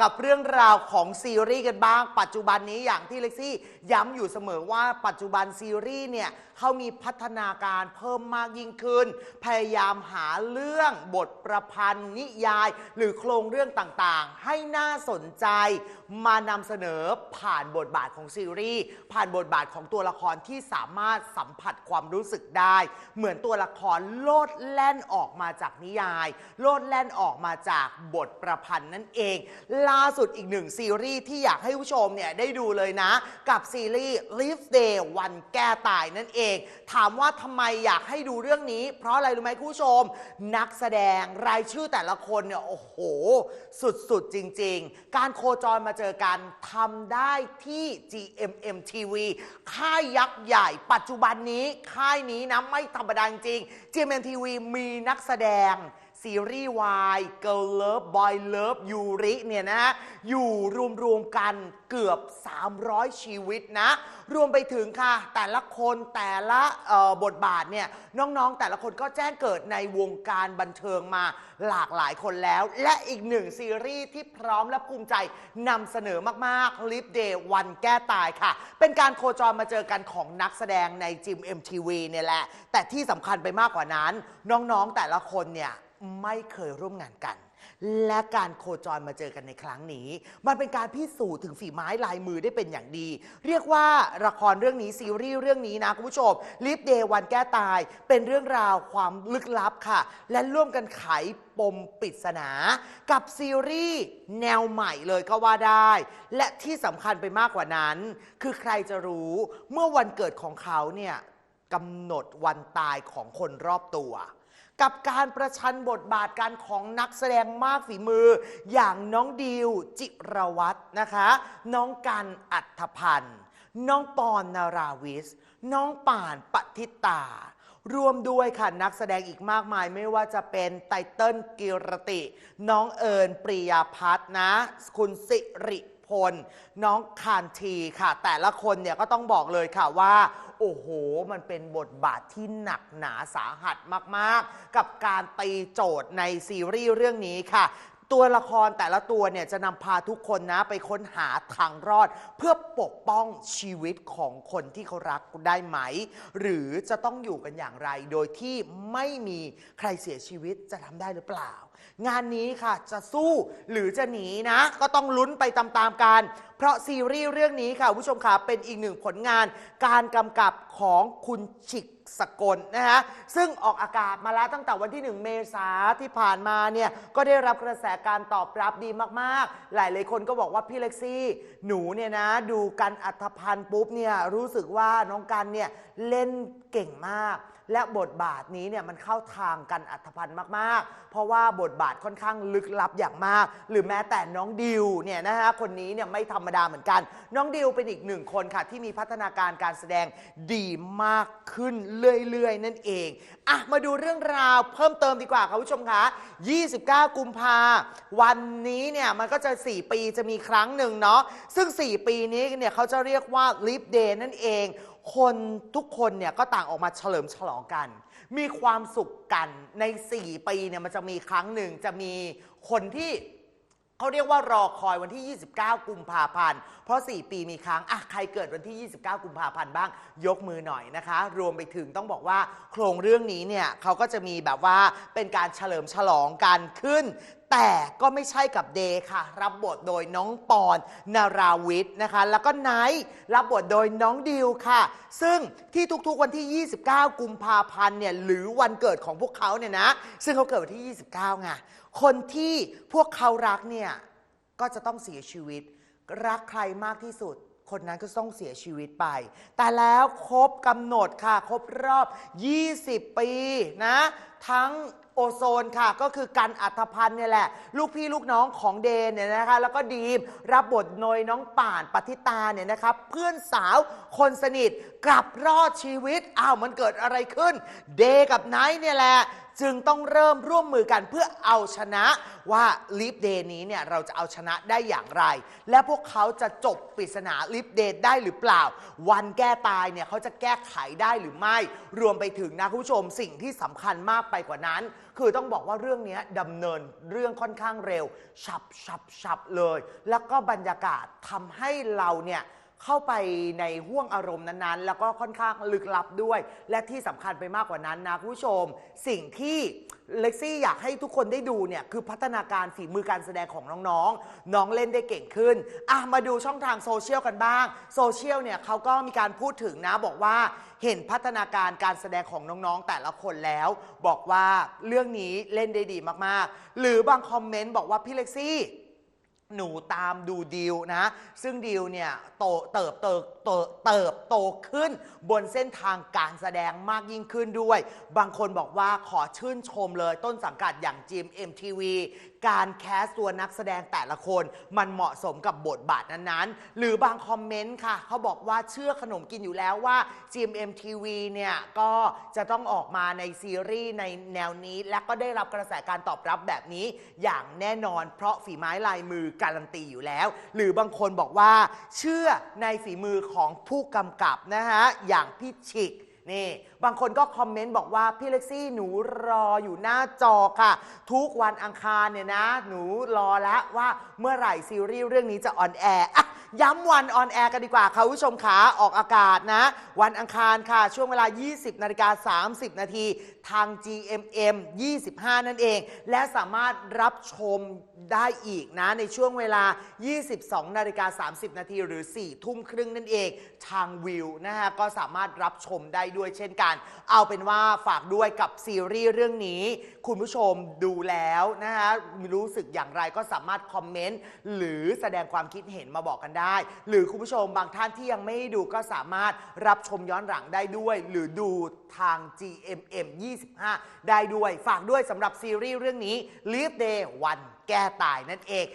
กับเรื่องราวของซีรีส์กันบ้าง ปัจจุบันนี้อย่างที่เล็กซี่ย้ำอยู่เสมอว่าปัจจุบันซีรีส์เนี่ยเขามีพัฒนาการเพิ่มมากยิ่งขึ้น พยายามหาเรื่องบทประพันธ์ นิยาย หรือโครงเรื่องต่างๆ ให้น่าสนใจมานำเสนอผ่านบทบาทของซีรีส์ผ่านบทบาทของตัวละครที่สามารถสัมผัสความรู้สึกได้ เหมือนตัวละครโลดแล่นออกมาจากนิยาย โลดแล่นออกมาจากบทประพันธ์นั่นเองล่าสุดอีกหนึ่งซีรีส์ที่อยากให้ผู้ชมเนี่ยได้ดูเลยนะ กับซีรีส์ Live Day วันแก้ตายนั่นเอง ถามว่าทำไมอยากให้ดูเรื่องนี้ เพราะอะไรรู้ไหมคุณผู้ชม นักแสดงรายชื่อแต่ละคนเนี่ยโอ้โห สุดๆ จริง ๆ การโคจรมาเจอกันทำได้ที่ GMM TV ค่ายยักษ์ใหญ่ ปัจจุบันนี้ค่ายนี้นะไม่ธรรมดาจริง GMM TV มีนักแสดง ซีรีส์วาย Girl Love Boy Love ยูริเนี่ยนะอยู่รวมๆกันเกือบ 300 ชีวิตนะ รวมไปถึงค่ะ แต่ละคนแต่ละบทบาทเนี่ยน้องๆ แต่ละคนก็แจ้งเกิดในวงการบันเทิงมาหลากหลายคนแล้ว และอีกหนึ่งซีรีส์ที่พร้อมและภูมิใจนำเสนอมากๆ Live Day วันแก้ตายค่ะ เป็นการโคจรมาเจอกันของนักแสดงในจิม MTV เนี่ยแหละ แต่ที่สำคัญไปมากกว่านั้น น้องๆ แต่ละคนเนี่ย ไม่เคยร่วมงานกัน และการโคจรมาเจอกันในครั้งนี้ มันเป็นการพิสูจน์ถึงฝีไม้ลายมือได้เป็นอย่างดี เรียกว่าละครเรื่องนี้ซีรีส์เรื่องนี้นะคุณผู้ชมลิฟเดย์วันแก้ตาย เป็นเรื่องราวความลึกลับค่ะ และร่วมกันไขปมปริศนา กับซีรีส์แนวใหม่เลยก็ว่าได้ และที่สำคัญไปมากกว่านั้น คือใครจะรู้เมื่อวันเกิดของเขาเนี่ยกำหนดวันตายของคนรอบตัว กับการประชันบทบาทการของนักแสดงมากฝีมือ อย่างน้องดิวจิรวัตรนะคะ น้องกันอัธพันธ์น้องปอนนาราวิส น้องป่านปฏิตารวมด้วยค่ะนักแสดงอีกมากมายไม่ว่าจะเป็นไตเติ้ลกิรติ น้องเอิญปริยาพัฒน์นะคุณสิริ พล น้องคานทีค่ะ แต่ละคนเนี่ยก็ต้องบอกเลยค่ะว่า โอ้โห มันเป็นบทบาทที่หนักหนาสาหัสมากๆ กับการตีโจทย์ในซีรีส์เรื่องนี้ค่ะ ตัวละครแต่ละตัวเนี่ยจะนำพาทุกคนนะไปค้นหาทางรอด เพื่อปกป้องชีวิตของคนที่เขารักได้ไหม หรือจะต้องอยู่กันอย่างไร โดยที่ไม่มีใครเสียชีวิตจะทำได้หรือเปล่า งานนี้ค่ะจะสู้หรือจะหนีนะ ก็ต้องลุ้นไปตามๆกัน เพราะซีรีส์เรื่องนี้ค่ะคุณผู้ชมค่ะเป็นอีกหนึ่งผลงานการกำกับของคุณฉิกสกลนะฮะซึ่งออกอากาศมาแล้วตั้งแต่วันที่ 1 เมษาที่ผ่านมาเนี่ยก็ได้รับกระแสการตอบรับดีมากๆ หลายเลายคนก็บอกว่าพี่เล็กซี่หนูเนี่ยนะดูกันอัธพันธ์ปุ๊บเนี่ยรู้สึกว่าน้องกันเนี่ยเล่นเก่งมาก และบทบาทนี้เนี่ยมันเข้าทางกันอัธพันธ์มาก ๆ เพราะว่าบทบาทค่อนข้างลึกลับอย่างมาก หรือแม้แต่น้องดิวเนี่ยนะฮะคนนี้เนี่ยไม่ธรรมดาเหมือนกัน น้องดิวเป็นอีกหนึ่งคนค่ะ ที่มีพัฒนาการการแสดงดีมากขึ้นเรื่อย ๆ นั่นเองอะมาดูเรื่องราวเพิ่มเติมดีกว่าค่ะผู้ชมคะ29 กุมภาวันนี้เนี่ยมันก็จะ 4 ปีจะมีครั้งหนึ่งเนาะซึ่ง 4 ปีนี้เนี่ยเขาจะเรียกว่า Leap Day นั่นเอง คนทุกคนเนี่ยก็ต่างออกมาเฉลิมฉลองกัน มีความสุขกันใน 4 ปีเนี่ยมันจะมีครั้งหนึ่งจะมีคนที่เขาเรียกว่ารอคอยวันที่ 29 กุมภาพันธ์ เพราะ 4 ปีมีครั้งอะใครเกิดวันที่ 29 กุมภาพันธ์บ้าง ยกมือหน่อยนะคะ รวมไปถึงต้องบอกว่าโครงเรื่องนี้เนี่ยเขาก็จะมีแบบว่าเป็นการเฉลิมฉลองกันขึ้น แต่ก็ไม่ใช่กับเดย์ค่ะ รับบทโดยน้องปอนนาราวิทย์นะคะ แล้วก็ไนท์รับบทโดยน้องดิวค่ะ ซึ่งที่ทุกๆวันที่ 29 กุมภาพันธ์เนี่ยหรือวันเกิดของพวกเขาเนี่ยนะ ซึ่งเขาเกิดวันที่ 29ไงคนที่พวกเขารักเนี่ยก็จะต้องเสียชีวิต รักใครมากที่สุดคนนั้นก็ต้องเสียชีวิตไป แต่แล้วครบกำหนดค่ะ ครบรอบ 20 ปีนะทั้งโอโซนค่ะ ก็คือกันอัธพันธ์เนี่ยแหละ ลูกพี่ลูกน้องของเดนเนี่ยนะคะ แล้วก็ดีมรับบทโดยน้องป่านปฏิตาเนี่ยนะครับเพื่อนสาวคนสนิทกลับรอดชีวิตอ้าวมันเกิดอะไรขึ้น เดกับไนท์เนี่ยแหละจึงต้องเริ่มร่วมมือกันเพื่อเอาชนะว่าลิฟเดย์นี้เนี่ยเราจะเอาชนะได้อย่างไร และพวกเขาจะจบปริศนาลิฟเดย์ได้หรือเปล่า วันแก้ตายเนี่ยเขาจะแก้ไขได้หรือไม่ รวมไปถึงนะคุณผู้ชมสิ่งที่สำคัญมากไปกว่านั้น คือต้องบอกว่าเรื่องนี้ดำเนินเรื่องค่อนข้างเร็ว ฉับฉับฉับเลย แล้วก็บรรยากาศทำให้เราเนี่ย เข้าไปในห่วงอารมณ์นั้นๆ แล้วก็ค่อนข้างลึกลับด้วย และที่สำคัญไปมากกว่านั้นนะคุณผู้ชม สิ่งที่เล็กซี่อยากให้ทุกคนได้ดูเนี่ยคือพัฒนาการฝีมือการแสดงของน้องๆ น้องเล่นได้เก่งขึ้นอะมาดูช่องทางโซเชียลกันบ้าง โซเชียลเนี่ยเขาก็มีการพูดถึงนะบอกว่าเห็นพัฒนาการการแสดงของน้องๆ แต่ละคนแล้ว บอกว่าเรื่องนี้เล่นได้ดีมากๆ หรือบางคอมเมนต์บอกว่าพี่เล็กซี่ หนูตามดูดิวนะ ซึ่งดิวเนี่ยโตเติบเติบเติบเติบโตขึ้น บนเส้นทางการแสดงมากยิ่งขึ้นด้วย บางคนบอกว่าขอชื่นชมเลยต้นสังกัดอย่างจีม MTV การแคสตัวนักแสดงแต่ละคนมันเหมาะสมกับบทบาทนั้นๆ หรือบางคอมเมนต์ค่ะ เขาบอกว่าเชื่อขนมกินอยู่แล้วว่า GMMTV เนี่ยก็จะต้องออกมาในซีรีส์ในแนวนี้ และก็ได้รับกระแสการตอบรับแบบนี้อย่างแน่นอน เพราะฝีไม้ลายมือการันตีอยู่แล้ว หรือบางคนบอกว่าเชื่อในฝีมือของผู้กำกับนะฮะอย่างพี่ชิก นี่ บางคนก็คอมเมนต์บอกว่า พี่เล็กซี่หนูรออยู่หน้าจอค่ะ ทุกวันอังคารเนี่ยนะ หนูรอแล้วว่าเมื่อไหร่ซีรีส์เรื่องนี้จะออนแอร์ ย้ำวันออนแอร์กันดีกว่าค่ะคุณผู้ชมขาออกอากาศนะ วันอังคารค่ะ ช่วงเวลา 20นาฬิกา30 นาที ทาง GMM 25 นั่นเอง และสามารถรับชมได้อีกนะ ในช่วงเวลา 22นาฬิกา30 นาที หรือ 4 ทุ่มครึ่งนั่นเอง ทางวิวนะฮะ ก็สามารถรับชมได้ด้วยเช่นกัน เอาเป็นว่าฝากด้วยกับซีรีส์เรื่องนี้ คุณผู้ชมดูแล้วนะฮะ รู้สึกอย่างไรก็สามารถคอมเมนต์หรือแสดงความคิดเห็นมาบอกกันได้ได้ หรือคุณผู้ชมบางท่านที่ยังไม่ได้ดูก็สามารถรับชมย้อนหลังได้ด้วย หรือดูทาง GMM 25 ได้ด้วย ฝากด้วยสำหรับซีรีส์เรื่องนี้ Live Day วันแก้ตายนั่นเอง